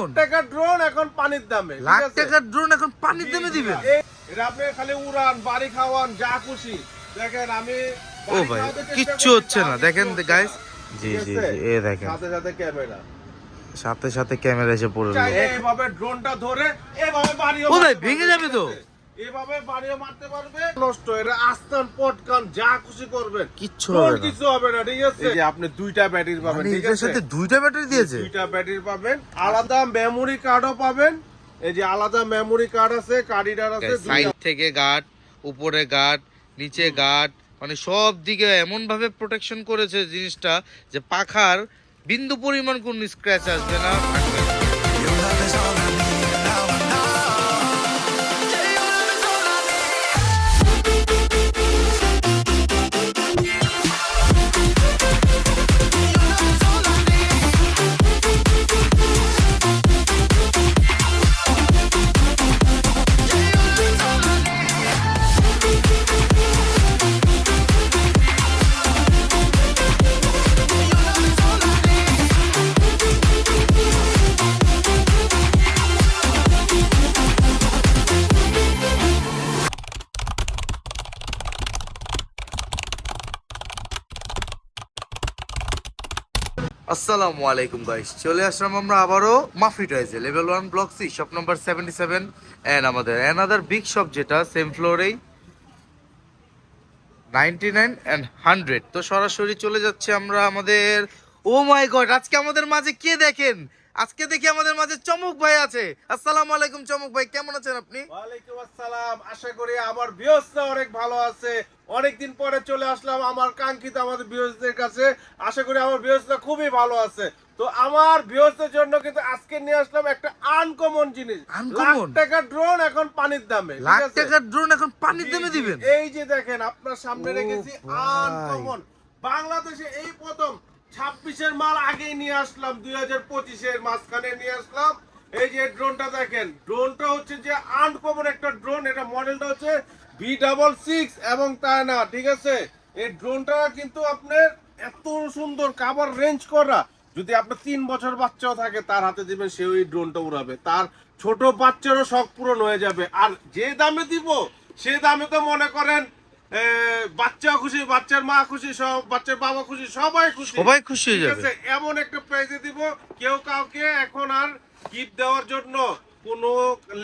Uncommon টাকা drone এখন পানির দামে লাখ? টাকার ড্রোন এখন পানির দামে দিবেন? এটা আপনি খালি উড়ান বাড়ি খাওয়ান যা খুশি। দেখেন আমি ও ভাই কিচ্ছু হচ্ছে না। দেখেন গাইস জি জি জি এ দেখেন। সাথে সাথে ক্যামেরা। সাথে সাথে ক্যামেরা এসে পড়ে এইভাবে ড্রোনটা ধরে এইভাবে বাড়ি ও ভাই, ভেঙে যাবে তো। আছে? এভাবে বাড়িও মারতে পারবে। নষ্ট এটা আস্তান পটকান যা খুশি করবেন কিচ্ছু হবে না। কিছু হবে না ঠিক আছে? এই যে আপনি দুইটা ব্যাটারি পাবেন মানে ঠিক আছে? সাথে দুইটা ব্যাটারি দিয়েছে? দুইটা ব্যাটারি পাবেন। আলাদা মেমোরি কার্ডও পাবেন। এই যে আলাদা মেমোরি কার্ড আছে কার্ড আছে সাইড থেকে গার্ড উপরে গার্ড নিচে গার্ড মানে সব দিকে এমন ভাবে প্রোটেকশন করেছে জিনিসটা যে পাখার বিন্দু পরিমাণ কোন স্ক্র্যাচ আসবে না। আসসালামু আলাইকুম গাইস চলে আসলাম আমরা আবারও মাফি টয়েজে level one block C shop number seventy seven and আমাদের অ্যানাদার বিগ শপ যেটা সেম ফ্লোরেই নাইনটি নাইন অ্যান্ড হান্ড্রেড তো সরাসরি চলে যাচ্ছে আমরা আমাদের ও মাই গড আজকে আমাদের মাঝে কে দেখেন? আজকে দেখি আমাদের মাঝে চমক ভাই আছে। আসসালামু আলাইকুম চমক ভাই কেমন আছেন আপনি? ওয়ালাইকুম আসসালাম আশা করি আমার বিয়সটা অনেক ভালো আছে। অনেকদিন পরে চলে আসলাম আমার কাঙ্ক্ষিত আমাদের বিয়সদের কাছে। আশা করি আমার বিয়সটা খুবই ভালো আছে। তো আমার বিয়সদের জন্য কিন্তু আজকে নিয়ে আসলাম একটা আনকমন জিনিস। লাখ টাকার ড্রোন এখন পানির দামে লাখ টাকার ড্রোন এখন পানির দামে দিবেন? এই যে দেখেন আপনার সামনে রেখেছি আনকমন বাংলাদেশে এই প্রথম ছাব্বিশের মাল আগেই নিয়ে আসলাম, দুই হাজার পঁচিশের মাঝখানে নিয়ে আসলাম। এই যে ড্রোনটা দেখেন ড্রোনটা হচ্ছে যে আনকমন একটা ড্রোন এটা মডেলটা হচ্ছে বি ডাবল সিক্স এবং তাই না, ঠিক আছে? এই ড্রোনটা কিন্তু আপনার এত সুন্দর কাবার রেঞ্জ করা। যদি আপনার তিন বছর বাচ্চাও থাকে, তার হাতে দিবেন সে ওই ড্রোনটা উড়াবে। তার ছোট বাচ্চারও শখ পূরণ হয়ে যাবে। আর যে দামে দিব, সে দামে তো মনে করেন বাচ্চা খুশি বাচ্চার মা খুশি সব বাচ্চার বাবা খুশি সবাই খুশি। সবাই খুশি হয়ে ঠিক যাবে। আছে এমন একটা প্রাইজে দিব কেউ কাউকে এখন আর গিফট দেওয়ার জন্য কোনো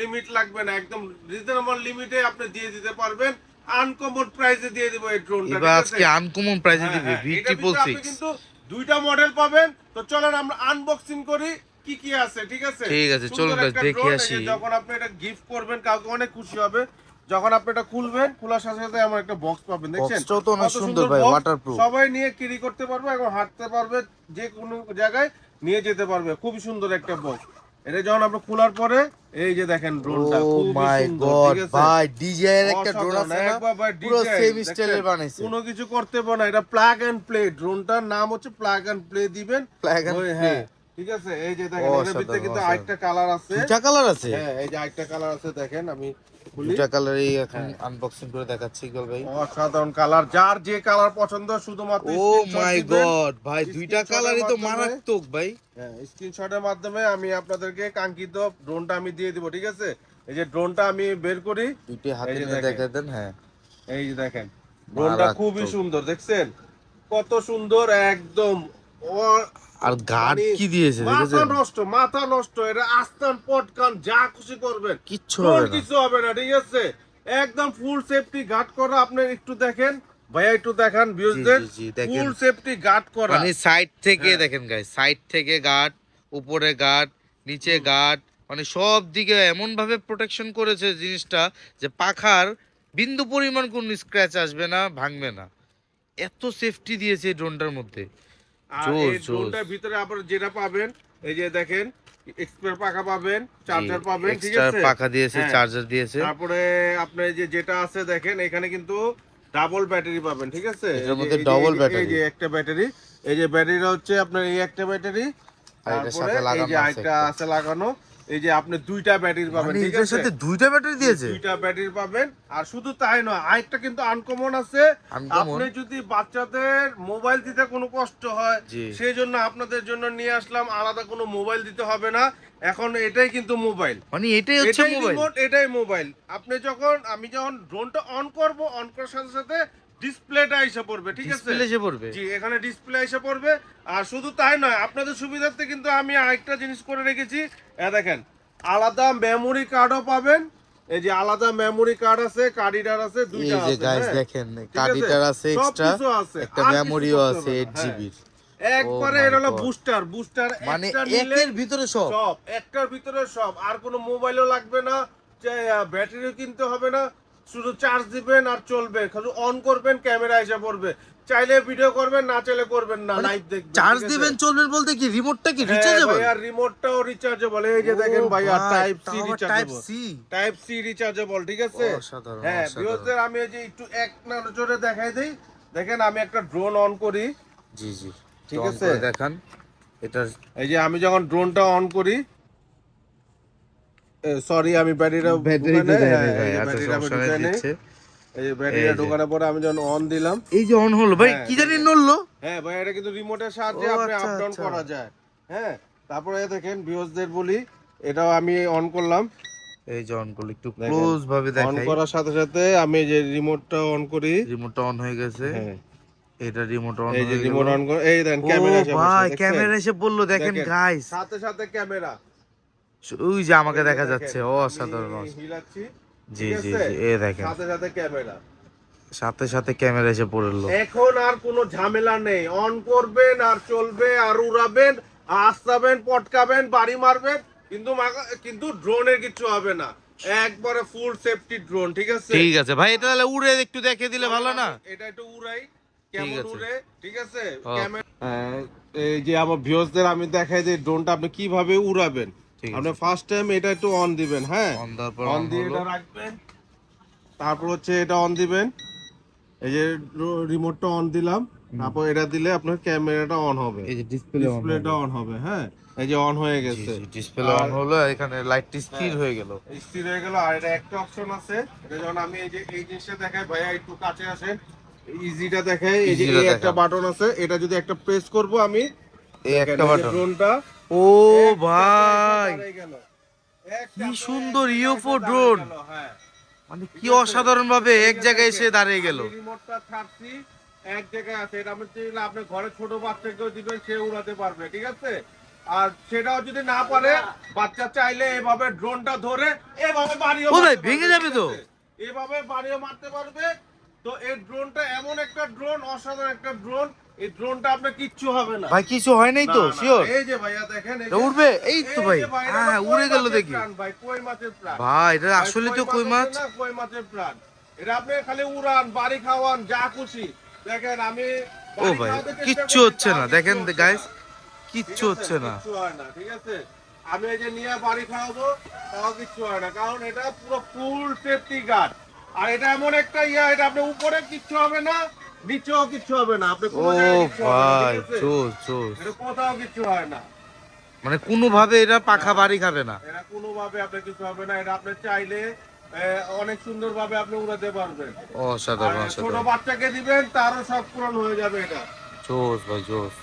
লিমিট লাগবে না। একদম রিজনেবল লিমিটে আপনি দিয়ে দিতে পারবেন। আনকমন প্রাইসে দিয়ে দিব এই ড্রোনটা এবার আজকে আনকমন প্রাইসে দিবে ভি ট্রিপল আপনি কিন্তু দুইটা মডেল পাবেন। তো চলেন আমরা আনবক্সিং করি কি কি আছে ঠিক আছে? ঠিক আছে, চলুন দেখে আসি। যখন আপনি এটা গিফট করবেন কাউকে অনেক খুশি হবে। যখন আপনি এটা খুলবেন খোলার সাথে সাথে আমার একটা বক্স পাবেন দেখছেন? তো অনেক কত সুন্দর ভাই, waterproof। সবাই নিয়ে ক্যারি করতে পারবে এবং হাঁটতে পারবে যে কোনো জায়গায় নিয়ে যেতে পারবে। খুবই সুন্দর একটা বক্স এটা যখন আপনি খোলার পরে এই যে দেখেন ড্রোনটা ও মাই সুন্দর গড ঠিক আছে? ভাই ডিজে এর একটা ড্রোন আছে না? পুরো সেম? স্টাইলের বানাইছে। কোনো কিছু করতে পারো না এটা প্লাগ এন্ড প্লে ড্রোনটার নাম হচ্ছে প্লাগ এন্ড প্লে দিবেন। Plug play। হ্যাঁ ঠিক আছে? এই যে দেখেন এর ভিতরে কিন্তু। আরেকটা কালার আছে। দুটা কালার আছে? হ্যাঁ এই যে আরেকটা কালার আছে দেখেন আমি দুটা কালারই এখন। আনবক্সিং করে দেখাচ্ছি ইকবাল ভাই। অসাধারণ কালার যার যে কালার পছন্দ শুধুমাত্র ও মাই গড ভাই দুইটা কালারই তো মারাত্মক ভাই। হ্যাঁ স্ক্রিনশটের মাধ্যমে আমি আপনাদেরকে কাঙ্ক্ষিত ড্রোনটা আমি দিয়ে দিব ঠিক আছে? এই যে ড্রোনটা আমি বের করি। দুইটা হাতে নিয়ে। দেখা দেন হ্যাঁ। এই যে দেখেন। ড্রোনটা খুবই সুন্দর দেখছেন? কত সুন্দর একদম আর গার্ড মানে কি দিয়েছে মাথা নষ্ট মাথা নষ্ট এটা আস্তান পটকান যা খুশি করবেন। কিচ্ছু হবে কিছু হবে না ঠিক আছে? একদম ফুল সেফটি গার্ড করা আপনি একটু দেখেন। ভাইয়া একটু দেখান ভিউজদের। ফুল সেফটি গার্ড করা। মানে সাইড থেকে হ্যাঁ। দেখেন গাইস সাইড থেকে গার্ড উপরে গার্ড নিচে গার্ড মানে সব দিকে এমন ভাবে প্রোটেকশন করেছে জিনিসটা যে পাখার বিন্দু পরিমাণ কোন স্ক্র্যাচ আসবে না ভাঙবে না। এত সেফটি দিয়েছে এই ড্রোনটার মধ্যে। আর এই ড্রোনটার ভিতরে আবার যেটা পাবেন এই যে দেখেন এক্সপায়ার পাখা পাবেন চার্জার পাবেন ঠিক আছে? পাখা দিয়েছে হ্যাঁ। চার্জার দিয়েছে। তারপরে আপনি যে যেটা আছে দেখেন এখানে কিন্তু ডাবল ব্যাটারি পাবেন ঠিক আছে? এটার এই যে- মধ্যে এই একটা ব্যাটারি এই যে ব্যাটারিটা হচ্ছে আপনার এই একটা ব্যাটারি তারপরে এই যে আছে লাগানো এই যে আপনি দুইটা ব্যাটারি পাবেন মানে ঠিক আছে? সাথে দুইটা ব্যাটারি দিয়েছে? দুইটা ব্যাটারি পাবেন আর শুধু তাই নয় আরেকটা কিন্তু আনকমন আছে। আপনি যদি বাচ্চাদের মোবাইল দিতে কোনো কষ্ট হয় সেই জন্য আপনাদের জন্য নিয়ে আসলাম আলাদা কোনো মোবাইল দিতে হবে না। এখন এটাই কিন্তু মোবাইল মানে এটাই হচ্ছে মোবাইল এটাই মোবাইল আপনি যখন আমি যখন ড্রোনটা অন করব অন করার সাথে সাথে ডিসপ্লেটা এসে পড়বে ঠিক আছে? ডিসপ্লে এসে পড়বে। জি এখানে ডিসপ্লে এসে পড়বে। আর শুধু তাই নয় আপনাদের সুবিধার্থে কিন্তু আমি আরেকটা জিনিস করে রেখেছি। দেখেন আলাদা মেমোরি কার্ডও পাবেন। এই যে আলাদা মেমোরি কার্ড আছে কার্ড রিডার আছে এই দুইটা যে আছে গাইস হ্যাঁ। দেখেন ঠিক আছে? আছে এক্সট্রা একটা মেমোরিও আছে হবে 8 না, হ্যাঁ। একবারে Oh এটা হলো বুস্টার বুস্টার মানে একের ভিতরে সব। সব একটার ভিতরে সব। আর কোনো মোবাইলও লাগবে না ব্যাটারিও কিনতে হবে না। শুধু চার্জ দিবেন আর চলবে। শুধু অন করবেন ক্যামেরা এসে পড়বে। চাইলে ভিডিও করবেন না চাইলে করবেন না লাইভ দেখবেন চার্জ দিবেন চলবেন বলতে কি রিমোটটা কি হ্যাঁ, রিচার্জেবল ভাইয়া, রিমোটটাও রিচার্জেবল এই যে দেখেন ভাইয়া type C rechargeable type C rechargeable ঠিক আছে? হ্যাঁ। ভিউয়ারদের আমি এই যে একটু এক নজরে দেখাই দেই। দেখেন আমি একটা ড্রোন অন করি। জি জি। ঠিক আছে। দেখান। এটা এই যে আমি যখন ড্রোনটা অন করি সরি আমি ব্যাটারিটা এই আচ্ছা ব্যাটারিটা যে। ঢোকানোর পরে আমি যখন অন দিলাম এই যে অন হলো ভাই হ্যাঁ, কি জানি নড়লো। হ্যাঁ ভাই এটা কিন্তু রিমোটের সাহায্যে আপনি আচ্ছা, আপ ডাউন আচ্ছা। করা যায়। হ্যাঁ তারপরে দেখেন ভিউয়ারদের বলি এটাও আমি অন করলাম। এই যে অন করল একটু ক্লোজ ভাবে অন করার সাথে সাথে আমি যে রিমোটটা অন করি। রিমোটটা অন হয়ে গেছে। হ্যাঁ। এটা রিমোট অন এই যে রিমোট অন করে এই ও ক্যামেরা এসে ভাই ক্যামেরা এসে বলল দেখেন দেখেন। গাইস সাথে সাথে ক্যামেরা ওই যে আমাকে দেখা যাচ্ছে অসাধারণ। জি জি জি এ দেখেন। সাথে সাথে ক্যামেরা। সাথে সাথে ক্যামেরা এসে পড়ল। এখন আর কোনো ঝামেলা নেই। অন করবেন আর চলবে আর উড়াবেন আস্তাবেন পটকাবেন বাড়ি মারবেন কিন্তু কিন্তু ড্রোনের কিছু হবে না। একবারে ফুল সেফটি ড্রোন ঠিক আছে? ঠিক আছে। ভাই এটা তাহলে উড়ে একটু দেখে দিলে ভালো না? এটা একটু উড়াই। কেমন। উড়ে ঠিক আছে? ক্যামেরা এই যে আমার ভিউয়ার্সদের আমি দেখাই যে ড্রোনটা আপনি কীভাবে উড়াবেন? আপনি ফার্স্ট টাইম এটা একটু অন দিবেন হ্যাঁ? অন দেওয়ার পর অন দিয়ে এটা রাখবেন। তারপর হচ্ছে এটা অন দিবেন। এই যে রিমোটটা অন দিলাম। তারপর এটা দিলে আপনার ক্যামেরাটা অন হবে। এই যে ডিসপ্লে ডিসপ্লেটা অন হবে হ্যাঁ? এই যে অন হয়ে গেছে। ডিসপ্লে অন হলো এখানে লাইটটি স্থির হ্যাঁ। হয়ে গেল। স্থির হয়ে গেল আর এটা একটা অপশন আছে। এটা যখন আমি এই যে এই জিনিসটা দেখাই ভাইয়া একটু কাছে আসেন। ইজিটা দেখাই। এই যে একটা বাটন আছে। এটা যদি একটা প্রেস করব আমি এই একটা বাটন ড্রোনটা ও ভাই। কি সুন্দর UFO drone। হ্যাঁ। মানে কি অসাধারণ ভাবে এক জায়গায় এসে দাঁড়িয়ে গেল। রিমোটটা ছাড়ছি এক জায়গায় আছে। এটা আপনি চাইলে আপনার ঘরে ছোট বাচ্চাকেও দিবেন সে উড়াতে পারবে ঠিক আছে? আর সেটাও যদি না পারে বাচ্চা চাইলে এভাবে ড্রোনটা ধরে এভাবে বাড়িও ও ভাই, ভেঙে যাবে তো? এভাবে বাড়িও মারতে পারবে। তো এই ড্রোনটা এমন একটা ড্রোন অসাধারণ একটা ড্রোন এই ড্রোনটা আপনার কিচ্ছু হবে না। ভাই কিছু হয় নাই তো শিওর এই যে ভাইয়া দেখেন এটা যে- এই তো ভাই। হ্যাঁ উড়ে গেল দেখি। ভাই কই মাছের প্রাণ? ভাই এটা আসলে তো কই মাছ? কই মাছের প্রাণ? এটা আপনি খালি উড়ান বাড়ি খাওয়ান যা খুশি। দেখেন আমি ও ভাই কিচ্ছু হচ্ছে না। দেখেন গাইস কিচ্ছু হচ্ছে না। কিচ্ছু হয় না ঠিক আছে? আমি এই যে নিয়ে বাড়ি খাওয়াবো তাও কিচ্ছু হয় না। কারণ এটা পুরো ফুল সেফটি গার্ড আর এটা এমন একটা ইয়া এটা আপনি উপরে কিচ্ছু হবে না। নিচেও কিচ্ছু হবে না আপনি কোনো জায়গায় কিচ্ছু হবে না, ঠিক আছে? জোস এটা কোথাও কিচ্ছু হয় না। মানে কোনো ভাবে এটা পাখা বাড়ি খাবে না। এটা কোনো ভাবে আপনার কিছু হবে না এটা আপনি চাইলে আহ, অনেক সুন্দর ভাবে আপনি উড়াতে পারবেন। আর অসাধারণ ছোট অসাধারণ। বাচ্চাকে দিবেন তারও সব পূরণ হয়ে যাবে এটা। জোস ভাই জোস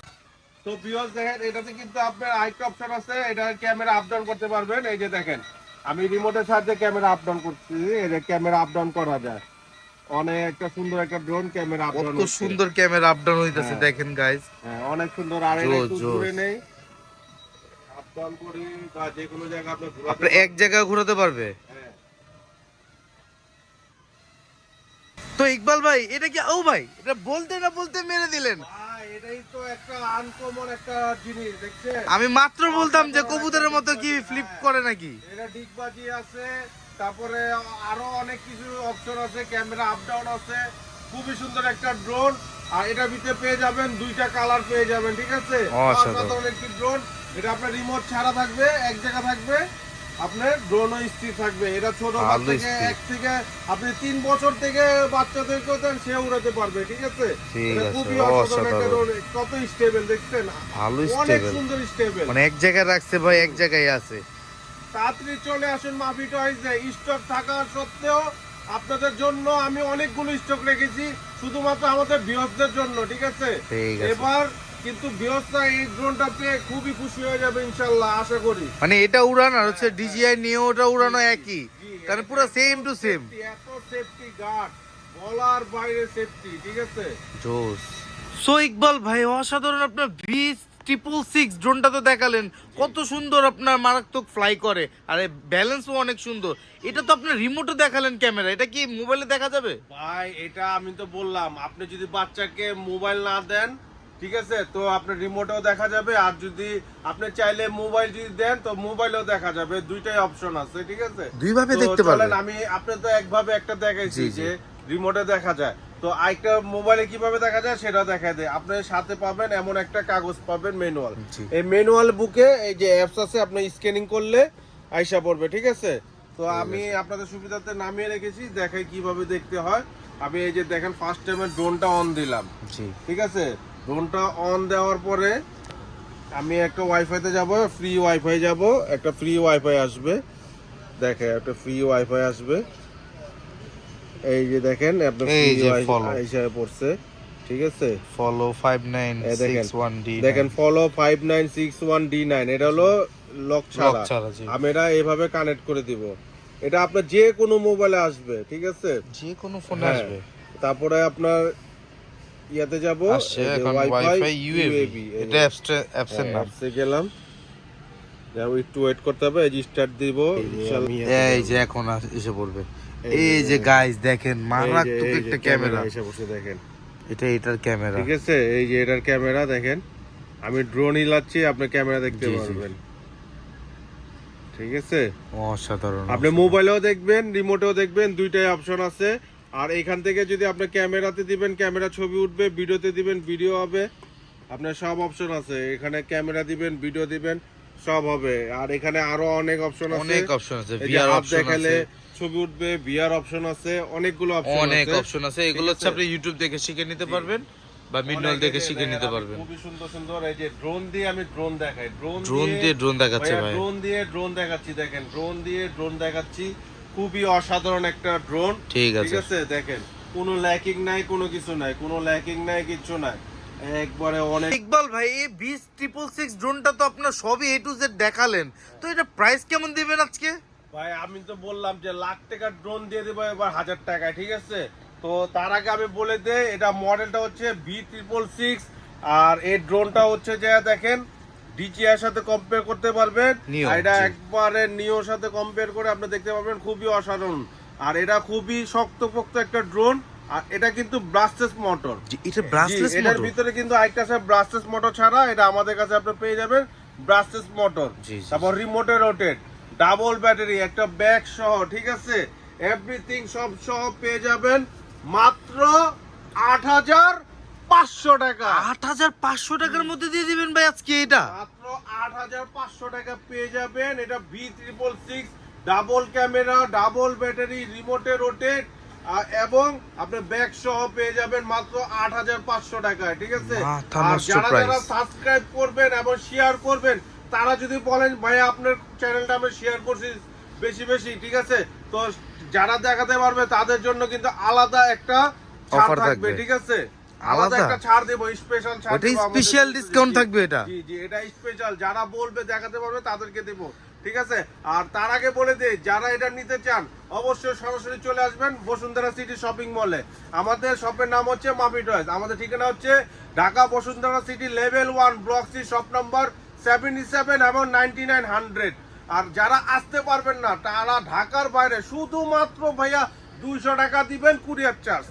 তো ভিউয়ার্স দেখেন এটাতে কিন্তু আপনার আরেকটা অপশন আছে এটা ক্যামেরা আপ ডাউন করতে পারবেন এই যে দেখেন আমি রিমোটের সাহায্যে ক্যামেরা আপ ডাউন করছি এই যে ক্যামেরা আপ ডাউন করা যায়। অনেক একটা সুন্দর একটা ড্রোন ক্যামেরা কত সুন্দর ক্যামেরা আপ ডাউন হইতাছে হ্যাঁ। দেখেন গাইস হ্যাঁ অনেক সুন্দর আর এটা একটু জোস। নেই। আপ ডাউন করি বা যে কোনো জায়গা আপনি ঘোরাতে আপনি এক জায়গায় ঘোরাতে পারবে? হ্যাঁ। তো ইকবাল ভাই এটা কি ও ভাই এটা বলতে না বলতে মেরে দিলেন? এটাই তো একটা জিনিস আমি মাত্র বলতাম যে কবুতরের মতো কি ফ্লিপ করে নাকি? এটা ডিগবাজি আছে। তারপরে আরও অনেক কিছু অপশন আছে ক্যামেরা আপ ডাউন আছে খুবই সুন্দর একটা ড্রোন আর এটা ভিতরে পেয়ে যাবেন দুইটা কালার পেয়ে যাবেন ঠিক আছে? অসাধারণ। অসাধারণ একটি ড্রোন এটা আপনার রিমোট ছাড়া থাকবে এক জায়গা থাকবে আপনার ড্রোনও স্থির থাকবে। এটা ছোট বাচ্চাকে এক থেকে আপনি তিন বছর থেকে বাচ্চাদেরকেও দেন সে উড়াতে পারবে ঠিক আছে? এটা খুবই অসাধারণ একটা অসাধারণ। কত স্টেবল দেখছেন? ভালো অনেক সুন্দর স্টেবল মানে এক জায়গায় রাখছে ভাই এক জায়গায় আছে। তাড়াতাড়ি চলে আসুন মাফি টয়েসে স্টক থাকা সত্ত্বেও আপনাদের জন্য আমি অনেকগুলো স্টক রেখেছি শুধুমাত্র আমাদের ভিউয়ার্সদের জন্য ঠিক আছে? এবার কিন্তু ভিউয়ার্সরা এই ড্রোনটা পেয়ে খুবই খুশি হয়ে যাবে ইনশাল্লাহ আশা করি। মানে এটা উড়ান আর হচ্ছে ডিজিআই নিয়ে ওটা উড়ানো একই। কারণ পুরো সেম টু সেম এত সেফটি গার্ড বলার বাইরে সেফটি ঠিক আছে? জোস সো ইকবাল ভাই অসাধারণ আপনার ভি ট্রিপল সিক্স ড্রোনটা তো দেখালেন। কত সুন্দর আপনার মারাত্মক ফ্লাই করে। আর ব্যালেন্সও অনেক সুন্দর। এটা তো আপনার রিমোটও দেখালেন ক্যামেরা এটা কি মোবাইলে দেখা যাবে? ভাই এটা আমি তো বললাম আপনি যদি বাচ্চাকে মোবাইল না দেন ঠিক আছে তো আপনার রিমোটেও দেখা যাবে। আর যদি আপনি চাইলে মোবাইল যদি দেন তো মোবাইলেও দেখা যাবে। দুইটাই অপশন আছে ঠিক আছে? দুইভাবে দেখতে পারবেন আমি আপনি তো একভাবে একটা দেখাইছি। যে রিমোটে দেখা যায়। তো আরেকটা মোবাইলে কীভাবে দেখা যায় সেটা দেখা দেয়। আপনি সাথে পাবেন এমন একটা কাগজ পাবেন ম্যানুয়াল। এই ম্যানুয়াল বুকে এই যে অ্যাপস আছে আপনি স্ক্যানিং করলে আইসা পড়বে ঠিক আছে? তো আমি আপনাদের সুবিধাতে নামিয়ে রেখেছি দেখাই কীভাবে দেখতে হয়। আমি এই যে দেখেন ফার্স্ট টাইমে ড্রোনটা অন দিলাম। জি। ঠিক আছে? ড্রোনটা অন দেওয়ার পরে আমি একটা ওয়াইফাইতে যাব ফ্রি ওয়াইফাই যাব একটা ফ্রি ওয়াইফাই আসবে। দেখে একটা ফ্রি ওয়াইফাই আসবে। এই যে দেখেন আপনার। হিসাবে পড়ছে ঠিক আছে? ফলো ফাইভ নাইন এই দেখেন ওয়ান ডি দেখেন follow five nine six one D nine এটা হলো লক ছাড়া। ছাড়া, আমি এটা এইভাবে কানেক্ট করে দিব। এটা আপনার যে কোনো মোবাইলে আসবে ঠিক আছে? যে কোনো ফোনে হ্যাঁ। আসবে। তারপরে আপনার ইয়াতে যাব আসছে এখন ওয়াইফাই ইউএবি এটা অ্যাপসের নাম। অ্যাপসে গেলাম। যাও একটু ওয়েট করতে হবে এই স্টার্ট দিব এই যে এখন এসে পড়বে। এই যে গাইস দেখেন মারাত্মক একটা ক্যামেরা এসে বসে দেখেন। এটা এটার ক্যামেরা ঠিক আছে? এই যে এটার ক্যামেরা দেখেন। আমি ড্রোন হিলাচ্ছি আপনি ক্যামেরা দেখতে। পারবেন। ঠিক আছে? অসাধারণ আপনি মোবাইলেও দেখবেন রিমোটেও দেখবেন দুইটাই অপশন আছে। আর এখান থেকে যদি আপনি ক্যামেরাতে দিবেন ক্যামেরা ছবি উঠবে ভিডিওতে দিবেন ভিডিও হবে। আপনার সব অপশন আছে। এখানে ক্যামেরা দিবেন ভিডিও দিবেন সব হবে। আর এখানে আরও অনেক অপশন আছে। অনেক অপশন আছে ভিআর অপশন আছে। ছবি উঠবে ভিআর অপশন আছে অনেকগুলো অপশন অনেক অপশন আছে। এগুলো হচ্ছে আপনি ইউটিউব দেখে শিখে নিতে পারবেন বা দেখে শিখে নিতে পারবেন। খুবই সুন্দর সুন্দর এই যে ড্রোন দিয়ে আমি ড্রোন দেখাই। ড্রোন ড্রোন দিয়ে ড্রোন দেখাচ্ছে ভাই। ড্রোন দিয়ে ড্রোন দেখাচ্ছি দেখেন ড্রোন দিয়ে ড্রোন দেখাচ্ছি। খুবই অসাধারণ একটা ড্রোন ঠিক ঠিক আছে। আছে? দেখেন কোনো ল্যাকিং নাই কোনো কিছু নাই কোনো ল্যাকিং নাই কিছু নাই। একবারে অনেক ইকবাল ভাই এই বিশ ট্রিপল সিক্স ড্রোনটা তো আপনার সবই এ টু জেড দেখালেন। তো এটা প্রাইস কেমন দিবেন আজকে? ভাই আমি তো বললাম যে লাখ টাকার ড্রোন দিয়ে দেবো এবার হাজার টাকায় ঠিক আছে? তো তার আগে আমি বলে দেই এটা মডেলটা হচ্ছে ভি ট্রিপল সিক্স আর এই ড্রোনটা হচ্ছে যে দেখেন ডিজিআর সাথে কম্পেয়ার করতে পারবেন। আর এটা। একবারে নিওর সাথে কম্পেয়ার করে আপনি দেখতে পাবেন খুবই অসাধারণ। আর এটা খুবই শক্তপোক্ত একটা ড্রোন আর এটা কিন্তু ব্লাস্টেস মোটর এটা ব্রাসলেস জি, এটার ভিতরে কিন্তু আরেকটা আছে ব্রাসলেস মোটর ছাড়া এটা আমাদের কাছে আপনি পেয়ে যাবেন ব্রাসলেস মোটর তারপর রিমোটে রোটেট ডাবল ব্যাটারি একটা ব্যাগ সহ ঠিক আছে? এভরিথিং সব সহ পেয়ে যাবেন মাত্র আট হাজার পাঁচশো টাকা। আট হাজার পাঁচশো টাকার মধ্যে দিয়ে দিবেন ভাই আজকে এটা? মাত্র আট হাজার পাঁচশো টাকা পেয়ে যাবেন। এটা V triple six double camera double battery রিমোটে rotate এবং আপনি ব্যাগ সহ পেয়ে যাবেন মাত্র আট হাজার পাঁচশো টাকায় ঠিক আছে? আর যারা যারা সাবস্ক্রাইব করবেন এবং শেয়ার করবেন তারা যদি বলেন ভাই আপনার চ্যানেলটা আমি শেয়ার করছি বেশি বেশি ঠিক আছে? তো যারা দেখাতে পারবে তাদের জন্য কিন্তু আলাদা একটা ছাড় থাকবে। ঠিক আছে? আলাদা? একটা ছাড় দেবো স্পেশাল ছাড় স্পেশাল ডিসকাউন্ট থাকবে এটা। জি জি এটা স্পেশাল যারা বলবে দেখাতে পারবে তাদেরকে দেব ঠিক আছে? আর তার আগে বলে দেই যারা এটা নিতে চান অবশ্যই সরাসরি চলে আসবেন বসুন্ধরা সিটি শপিং মলে। আমাদের শপের নাম হচ্ছে মাফি টয়েস আমাদের ঠিকানা হচ্ছে Dhaka Bashundhara City level one block C shop number seventy seven এবং নাইনটি নাইন হান্ড্রেড আর যারা আসতে পারবেন না তারা ঢাকার বাইরে শুধুমাত্র ভাইয়া দুইশো টাকা দিবেন কুরিয়ার চার্জ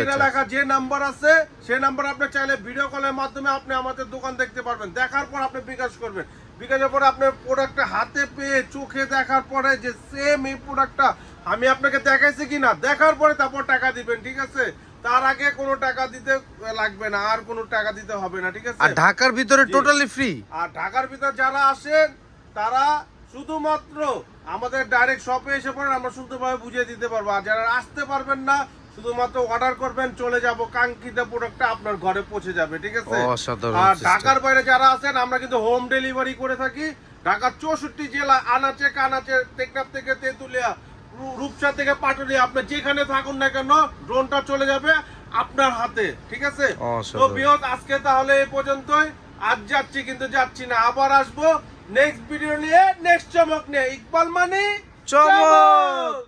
টাকা লেখা যে নাম্বার আছে সেই নাম্বার আপনি চাইলে ভিডিও কলের মাধ্যমে আপনি আমাদের দোকান দেখতে পারবেন। দেখার পর আপনি বিকাশ করবেন। বিকাশের পরে আপনি প্রোডাক্টটা হাতে পেয়ে চোখে দেখার পরে যে সেম এই প্রোডাক্টটা আমি আপনাকে দেখাইছি কিনা দেখার পরে তারপর টাকা দিবেন ঠিক আছে? তার আগে কোনো টাকা দিতে লাগবে না আর কোনো টাকা দিতে হবে না ঠিক আছে? আর ঢাকার ভিতরে টোটালি ফ্রি আর ঢাকার ভিতর যারা আসেন তারা শুধুমাত্র আমাদের ডাইরেক্ট শপে এসে পড়েন আমরা সুন্দরভাবে বুঝিয়ে দিতে পারব। আর যারা আসতে পারবেন না শুধুমাত্র অর্ডার করবেন চলে যাব কাঙ্ক্ষিত প্রোডাক্টটা আপনার ঘরে পৌঁছে যাবে ঠিক আছে? আর ঢাকার বাইরে যারা আছেন আমরা কিন্তু হোম ডেলিভারি করে থাকি। ঢাকার চৌষট্টি জেলা আনাচে কানাচে টেকনাফ থেকে তেঁতুলিয়া রূপসা থেকে পাটুরিয়া আপনি যেখানে থাকুন না কেন ড্রোনটা চলে যাবে আপনার হাতে ঠিক আছে? তো। বিহত আজকে তাহলে এই পর্যন্তই। আজ যাচ্ছি কিন্তু যাচ্ছি না আবার আসব নেক্সট ভিডিও নিয়ে নেক্সট চমক নিয়ে। ইকবাল মানে চমক!